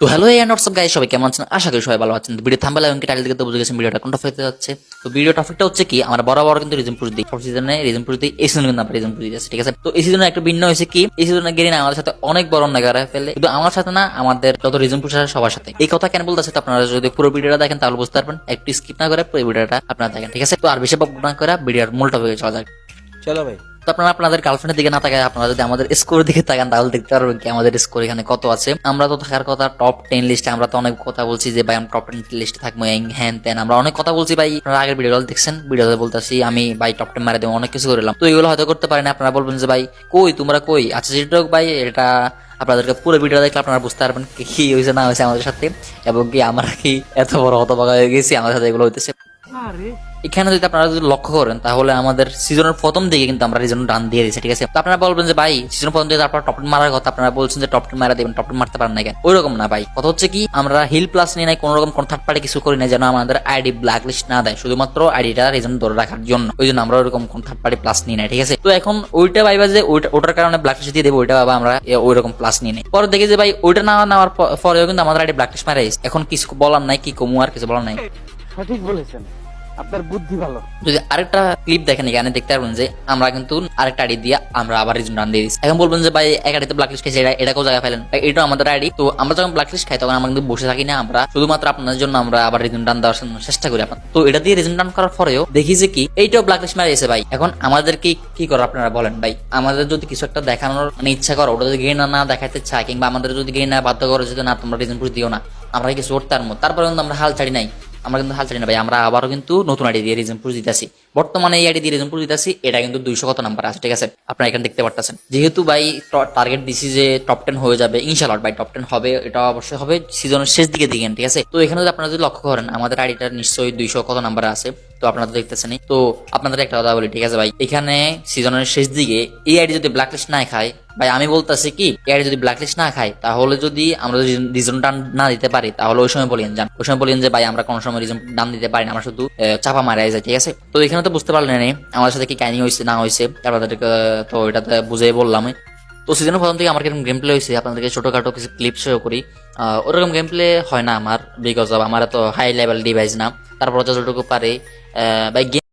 তো হ্যালো এই WhatsApp guys সবাই কেমন আছেন? আশা করি সবাই ভালো আছেন। ভিডিও থাম্বেল এবং টাইটেল থেকে তো বুঝে গেছেন, ভিডিওটা কোন টপিক যাচ্ছে। তো ভিডিও টপিকটা হচ্ছে কি, আমরা বরাবর কিন্তু রিজন পুরুষ দিই। সব সিজনে রিজন পুরুষ দিই, এই সিজনে কিন্তু আমরা রিজন পুরুষ দিচ্ছি ঠিক আছে? তো এই সিজনে একটা ভিন্ন হয়েছে কি, এই সিজনে গেরিনা আমাদের সাথে অনেক বড় অন্যায় করে ফেলে। কিন্তু আমার সাথে না, আমাদের যত রিজন পুরুষ আছে সবার সাথে। এই কথা কেন বলতেছে তো আপনারা যদি পুরো ভিডিওটা দেখেন, তাহলে বুঝতে পারবেন। একটু স্কিপ না করে পুরো ভিডিওটা আপনারা দেখেন, ঠিক আছে? তো আর বেশি না করে ভিডিওর মূল টপিকে চলা যাক। চলো ভাই। তো আপনারা আপনাদের গার্লফ্রেন্ডের দিকে না তাকায়, আপনারা যদি আমাদের স্কোর দিকে তাকান, তাহলে দেখতে পারবেন কি আমাদের স্কোর এখানে কত আছে। আমরা তো থাকার কথা টপ টেন লিস্টে আমরা তো অনেক কথা বলছি যে, ভাই, আমি টপ টেন লিস্টে থাকব হ্যান ত্যান। আমরা অনেক কথা বলছি, ভাই, আপনারা আগের ভিডিও দেখছেন? ভিডিওতে বলতেছি, আমি, ভাই টপ টেন মারে দেবো। অনেক কিছু করলাম তো এগুলো হয়তো করতে পারেন, আপনারা বলবেন যে, ভাই, কই, তোমরা কই? আচ্ছা যেটা হোক, ভাই, এটা আপনাদেরকে পুরো ভিডিও দেখলে আপনারা বুঝতে পারবেন কি কি হয়েছে না হয়েছে আমাদের সাথে। এবং কি আমরা কি এত বড় হতবাগা হয়ে গেছি, আমাদের সাথে এগুলো হইতেছে। এখানে যদি আপনারা যদি লক্ষ্য করেন তাহলে আমাদের সিজনের প্রথম দিকে কিন্তু আমরা রিজন রান দিয়ে দিয়েছি ঠিক আছে? তো আপনারা বলবেন যে ভাই সিজনের প্রথম দিকে আপনারা টপ মারার কথা আপনারা বলছেন যে টপ মারা দেবেন টপ মারতে পারেন না কেন? ওই রকম না ভাই। কথা হচ্ছে কি আমরা হিল প্লাস নিয়ে নাই কোনো রকম কোন থার্ড পার্টি কিছু করি না যেন আমাদের আইডি ব্ল্যাক লিস্ট না দেয় শুধুমাত্র আইডিটা রিজন ধরে রাখার জন্য। ওই জন্য আমরা ওইরকম কোন থার্ড পার্টি প্লাস নিয়ে নাই ঠিক আছে? তো এখন ওইটা ভাইবা যে ওইটা ওটার কারণে ব্ল্যাক লিস্ট দিয়ে দেবো ওইটা ভাবা আমরা ওইরকম প্লাস নিয়ে নেই। পরে দেখি যে ভাই ওইটা না নেওয়ার পরেও কিন্তু আমাদের আইডি ব্ল্যাক লিস্ট মারাই এখন কিছু বলার নাই কি কমু আর কিছু বলার নাই। সঠিক বলেছেন। আপনার বুদ্ধি ভালো। যদি আরেকটা ক্লিপ দেখেন, এখানে দেখতে পারবেন যে আমরা কিন্তু আরেকটা আইডি দিয়ে আমরা আবার রিজন রান দিয়ে দিচ্ছি এখন বলবেন যে, ভাই, এক আইডিতে ব্ল্যাক লিস্ট খাইছে, এটা এটাকেও জায়গা ফেলেন। এটাও আমাদের আইডি তো আমরা যখন ব্ল্যাক লিস্ট খাই, তখন আমরা কিন্তু বসে থাকি না আমরা। শুধুমাত্র আপনাদের জন্য আমরা আবার রিজন রান দেওয়ার জন্য চেষ্টা করি আপনার তো এটা দিয়ে রিজন রান করার পরেও দেখি যে কি, এইটাও ব্ল্যাক লিস্ট মারা গেছে, ভাই। এখন আমাদের কি কি করে আপনারা বলেন, ভাই? আমাদের যদি কিছু একটা দেখানোর মানে ইচ্ছা করো, ওটা যদি গেয়ে না দেখাতে চায়, কিংবা আমাদের যদি না বাধ্য করো যদি না, তোমরা রিজন পুরো দিও না, আমরা কিছু করতে পারব তারপরে কিন্তু আমরা হাল ছাড়ি নাই। আমরা কিন্তু হাল ছাড়ি না ভাই, আমরা আবারও কিন্তু নতুন আইডি দিয়ে রিজন পুরো দিতেছি। বর্তমানে এই আইডি দিয়ে রিজন পুরো দিতেছি, এটা কিন্তু দুইশো কত নাম্বার আছে, ঠিক আছে? আপনারা এখানে দেখতে পারতেছেন। যেহেতু ভাই টার্গেট দিছি যে টপ টেন হয়ে যাবে ইনশাল্লাহ ভাই টপ টেন হবে, এটা অবশ্যই হবে সিজনের শেষ দিকে দিকে ঠিক আছে? তো এখানে যদি আপনারা যদি লক্ষ্য করেন, আমাদের আইডিটা নিশ্চয়ই দুইশো কত নাম্বার আছে। তো আপনারা তো দেখতেছেন তো আপনাদের একটা কথা বলি, ঠিক আছে ভাই? এখানে সিজনের শেষ দিকে এই আইডি যদি ব্ল্যাক লিস্ট না খায়, ভাই আমি বলতেছি কি আইডি যদি ব্ল্যাক লিস্ট না খাই তাহলে যদি আমরা যদি রিজন ডান না দিতে পারি, তাহলে ওই সময় বলিয়েন যান। ওই সময় বলিয়েন যে, ভাই, আমরা কোনো সময় রিজন ডান দিতে পারি না, আমরা শুধু চাপা মারা যায়, ঠিক আছে? তো এখানে তো বুঝতে পারলেন আমাদের সাথে কি কাহিনী হয়েছে না হয়েছে আপনাদেরকে তো এটাতে বুঝে বললাম তো সিজনের প্রথম থেকে আমার কীরকম গেম প্লে হয়েছে আপনাদেরকে ছোটখাটো কিছু ক্লিপ শো করি। ওরকম গেম প্লে হয় না আমার বিকজ অফ আমার তো হাই লেভেল ডিভাইস না। তারপর যতটুকু পারে আহ, ভাই গেম